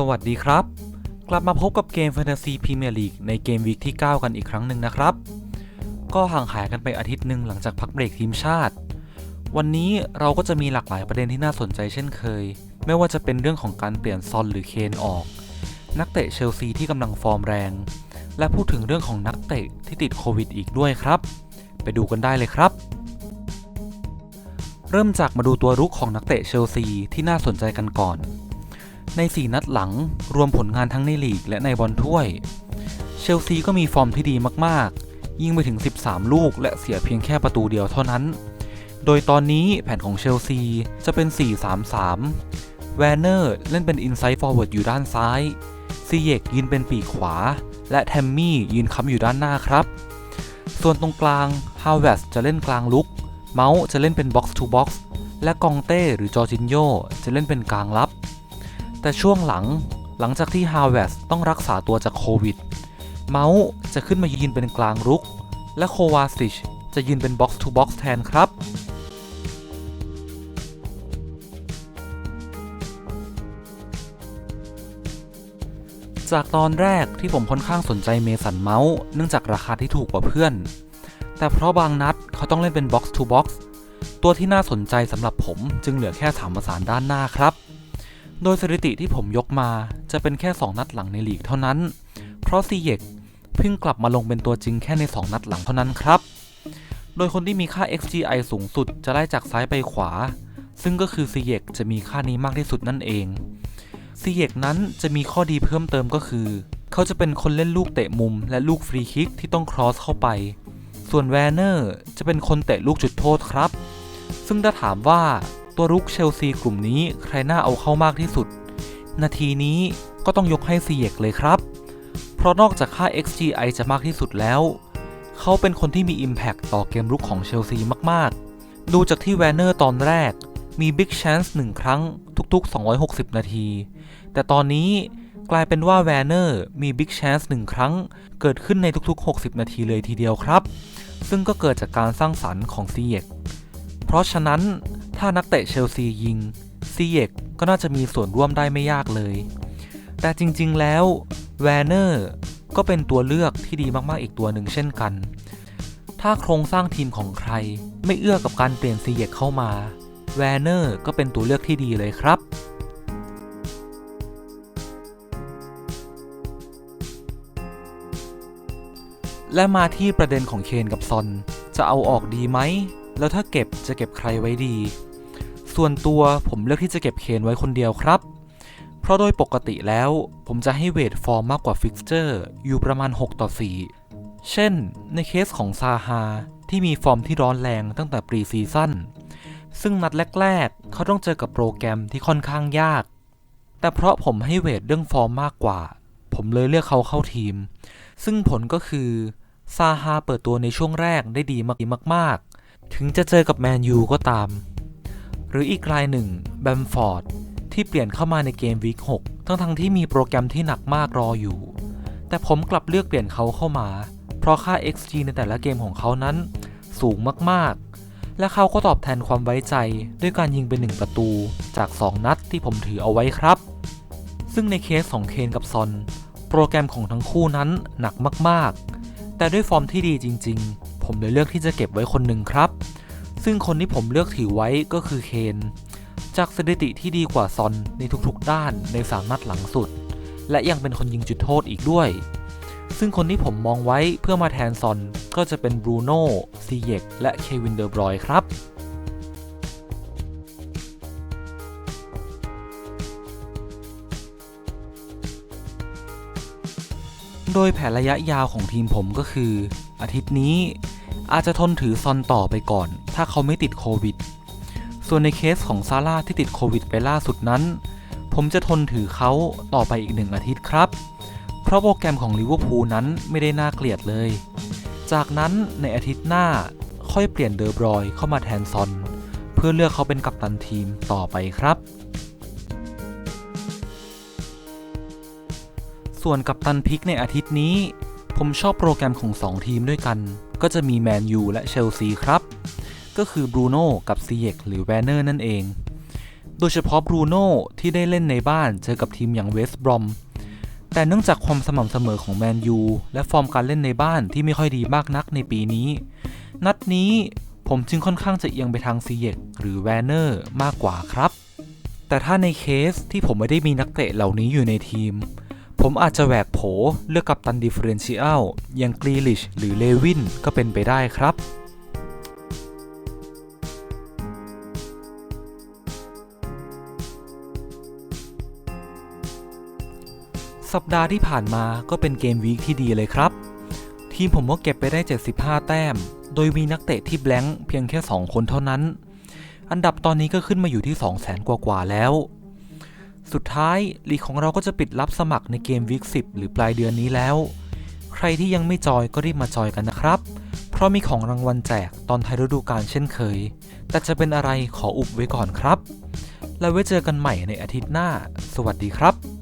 สวัสดีครับ กลับมาพบกับเกม Fantasy Premier League ในเกมวีคที่ 9 กันอีกครั้งหนึ่งนะครับ ก็ห่างหายกันไปอาทิตย์หนึ่งหลังจากพักเบรกทีมชาติ วันนี้เราก็จะมีหลากหลายประเด็นที่น่าสนใจเช่นเคย ไม่ว่าจะเป็นเรื่องของการเปลี่ยนซอนหรือเคนออก นักเตะเชลซีที่กำลังฟอร์มแรง และพูดถึงเรื่องของนักเตะที่ติดโควิดอีกด้วยครับ ไปดูกันได้เลยครับ เริ่มจากมาดูตัวรุกของนักเตะเชลซีที่น่าสนใจกันก่อน ใน 4 นัดหลังรวมผลงานทั้งในลีกและในบอลถ้วย เชลซีก็มีฟอร์มที่ดีมากๆ ยิงไปถึง 13 ลูกและเสียเพียงแค่ประตูเดียวเท่านั้น โดยตอนนี้แผนของเชลซีจะเป็น 4-3-3 แวนเนอร์เล่นเป็นอินไซด์ฟอร์เวิร์ดอยู่ด้านซ้ายซีเยกยืนเป็นปีกขวา และแทมมี่ยืนค้ำอยู่ด้านหน้าครับ ส่วนตรงกลางฮาวเวสจะเล่นกลางลุก เมาส์จะเล่นเป็นบ็อกซ์ทูบ็อกซ์และกองเต้หรือจอร์จินโยจะเล่นเป็นกลางรับ แต่ช่วงหลังหลังจากที่ฮาวเวสต้องรักษาตัวจากโควิด เมาส์จะขึ้นมายืนเป็นกลางรุก และโควาซิชจะยืนเป็นบ็อกซ์ทูบ็อกซ์แทนครับจากตอนแรกที่ผมค่อนข้างสนใจเมสันเมาส์เนื่องจากราคาที่ถูกกว่าเพื่อน แต่เพราะบางนัดเขาต้องเล่นเป็นบ็อกซ์ทูบ็อกซ์ตัวที่น่าสนใจสำหรับผมจึงเหลือแค่สามประสานด้านหน้าครับ โดยสถิติที่ผมยกมาจะเป็นแค่ 2 นัดหลังในลีกเท่านั้น เพราะซีเยกเพิ่งกลับมาลงเป็นตัวจริงแค่ใน 2 นัดหลังเท่านั้นครับ โดยคนที่มีค่า XGI สูงสุดจะไล่จากซ้ายไปขวา ซึ่งก็คือซีเยกจะมีค่านี้มากที่สุดนั่นเองซีเยกนั้นจะมีข้อดีเพิ่มเติมก็คือ เขาจะเป็นคนเล่นลูกเตะมุม และลูกฟรีคิกที่ต้องครอสเข้าไป ส่วนแวนเนอร์จะเป็นคนเตะลูกจุดโทษครับ ซึ่งถ้าถามว่า ตัวรุกเชลซีกลุ่มนี้ใครน่าเอาเข้ามากที่สุด นาทีนี้ก็ต้องยกให้ซีเยกเลยครับ เพราะนอกจากค่า XGI จะมากที่สุดแล้ว เขาเป็นคนที่มี Impact ต่อเกมรุกของเชลซีมากๆ ดูจากที่แวนเนอร์ตอนแรกมี Big Chance หนึ่งครั้งทุกๆ 260 นาที แต่ตอนนี้กลายเป็นว่าแวนเนอร์มี Big Chance หนึ่งครั้ง เกิดขึ้นในทุกๆ 60 นาทีเลยทีเดียวครับ ซึ่งก็เกิดจากการสร้างสรรค์ของซีเยกเพราะฉะนั้น ถ้านักเตะเชลซียิงซีเยกก็น่าจะมีส่วนร่วมได้ไม่ยากเลย แต่จริงๆแล้วแวนเนอร์ก็เป็นตัวเลือกที่ดีมากๆอีกตัวหนึ่งเช่นกัน ถ้าโครงสร้างทีมของใคร ไม่เอื้อกับการเปลี่ยนซีเยกเข้ามาแวนเนอร์ก็เป็นตัวเลือกที่ดีเลยครับและมาที่ประเด็นของเคนกับซอน จะเอาออกดีไหม แล้วถ้าเก็บจะเก็บใครไว้ดี ส่วนตัวผมเลือกที่จะเก็บเคนไว้คนเดียวครับ เพราะโดยปกติแล้วผมจะให้เวทฟอร์มมากกว่าฟิกเจอร์อยู่ประมาณ 6 ต่อ 4 เช่น ในเคสของซาฮาที่มีฟอร์มที่ร้อนแรงตั้งแต่ปรีซีซั่นซึ่งนัดแรก ๆ เขาต้องเจอกับโปรแกรมที่ค่อนข้างยาก แต่เพราะผมให้เวทเรื่องฟอร์มมากกว่า ผมเลยเลือกเขาเข้าทีม ซึ่งผลก็คือซาฮาเปิดตัวในช่วงแรกได้ดีมากๆ ถึงจะเจอกับแมนยูก็ตาม หรืออีกรายหนึ่งแบมฟอร์ดที่เปลี่ยนเข้ามาในเกมวีค6ทั้งทั้งๆที่มีโปรแกรมที่หนักมากรออยู่ แต่ผมกลับเลือกเปลี่ยนเขาเข้ามา เพราะค่า XG ในแต่ละเกมของเขานั้นสูงมากๆ และเขาก็ตอบแทนความไว้ใจด้วยการยิงเป็น1ประตูจาก 2 นัดที่ผมถือเอาไว้ครับ ซึ่งในเคสของเคนกับซอน โปรแกรมของทั้งคู่นั้นหนักมากๆ แต่ด้วยฟอร์มที่ดีจริง ๆ ผมเลยเลือกที่จะเก็บไว้คนหนึ่งครับ ซึ่งคนที่ผมเลือกถือไว้ก็คือเคน จากสถิติที่ดีกว่าซอนในทุกๆด้านในสามนัดหลังสุด และยังเป็นคนยิงจุดโทษอีกด้วย ซึ่งคนที่ผมมองไว้เพื่อมาแทนซอนก็จะเป็นบรูโน่ซีเยกและเควินเดอร์บรอยครับโดยแผนระยะยาวของทีมผมก็คือ อาทิตย์นี้ อาจจะทนถือซอนต่อไปก่อน ถ้าเขาไม่ติดโควิด ส่วนในเคสของซาร่าที่ติดโควิดไปล่าสุดนั้น ผมจะทนถือเขาต่อไปอีกหนึ่งอาทิตย์ครับ เพราะโปรแกรมของลิเวอร์พูลนั้นไม่ได้น่าเกลียดเลย จากนั้นในอาทิตย์หน้าค่อยเปลี่ยนเดอร์บรอยเข้ามาแทนซอน เพื่อเลือกเขาเป็นกัปตันทีมต่อไปครับ ส่วนกัปตันพิกในอาทิตย์นี้ ผมชอบโปรแกรมของ 2 ทีมด้วยกัน ก็จะมีแมนยูและเชลซีครับ ก็คือบรูโน่กับซีเยกหรือแวนเนอร์นั่นเอง โดยเฉพาะบรูโน่ที่ได้เล่นในบ้านเจอกับทีมอย่างเวสต์บรอม แต่เนื่องจากความสม่ำเสมอของแมนยูและฟอร์มการเล่นในบ้านที่ไม่ค่อยดีมากนักในปีนี้ นัดนี้ผมจึงค่อนข้างจะเอียงไปทางซีเยกหรือแวนเนอร์มากกว่าครับ แต่ถ้าในเคสที่ผมไม่ได้มีนักเตะเหล่านี้อยู่ในทีม ผมอาจจะแหวกโผเลือกกับตันดิเฟเรนเชียลอย่างกรีลิชหรือเลวินก็เป็นไปได้ครับสัปดาห์ที่ผ่านมาก็เป็นเกมวีคที่ดีเลยครับ ทีมผมก็เก็บไปได้ 75 แต้ม โดยมีนักเตะที่แบงค์เพียงแค่ 2 คนเท่านั้น อันดับตอนนี้ก็ขึ้นมาอยู่ที่ 200,000 กว่าๆแล้ว สุดท้ายลีกของเราก็จะปิดรับสมัครในเกมวิก10 หรือปลายเดือนนี้แล้ว ใครที่ยังไม่จอยก็รีบมาจอยกันนะครับ เพราะมีของรางวัลแจกตอนท้ายฤดูกาลเช่นเคย แต่จะเป็นอะไรขออุบไว้ก่อนครับ แล้วไว้เจอกันใหม่ในอาทิตย์หน้า สวัสดีครับ